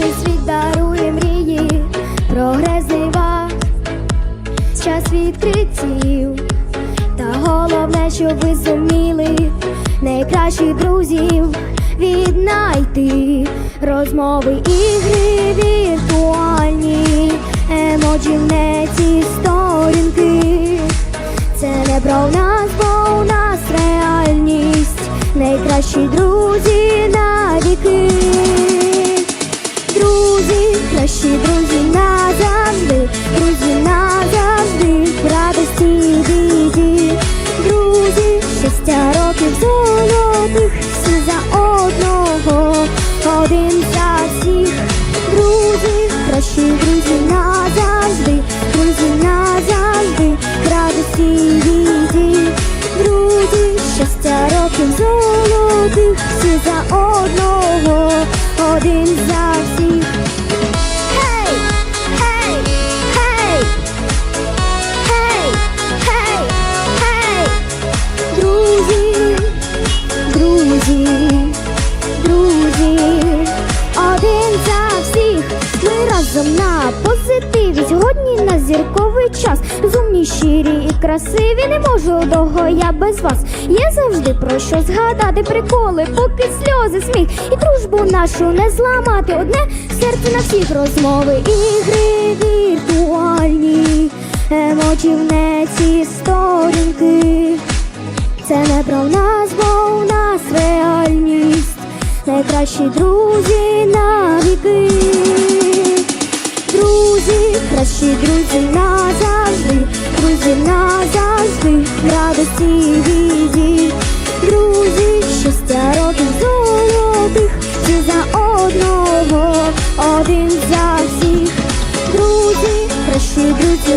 Кращий світ дарує мрії, прогрес дива, час відкриттів. Та головне, щоб ви зуміли найкращих друзів віднайти розмови, ігри віртуальні, емоджі в неті сторінки. Це не про нас, бо у нас реальність, найкращі друзі золотих, всі за одного, один за всіх. Гей, друзі, друзі, один за всіх. Ми разом на позитиві. Сьогодні на зірковий час. Щирі і красиві. Не можу довго я без вас. Є завжди про що згадати приколи, поки сльози, сміх і дружбу нашу не зламати. Одне серце на всіх розмови, ігри віртуальні, емоджі в неці сторінки. Це не про нас, бо у нас реальність, найкращі друзі на віки. Друзі, кращі друзі назавжди, друзі назавжди, радості віді. Друзі, щастя років золотих, всі за одного, один за всіх. Друзі, кращі друзі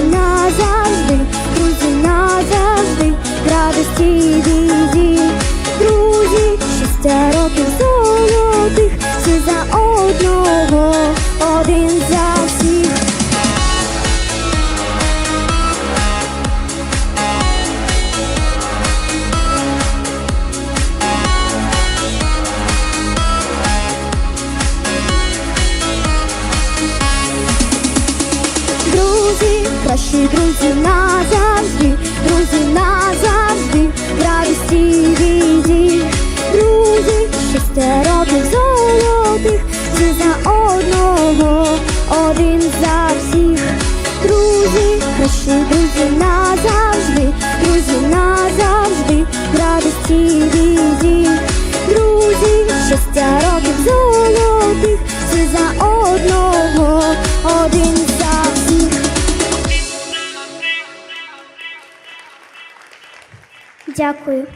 Кращі друзі назавжди, друзі назавжди, в радості і біді. Друзі, років золотих, всі за одного, один за всіх. Друзі, кращі друзі назавжди, друзі назавжди, в радості і біді. Друзі, років золотих, всі за одного, Дякую.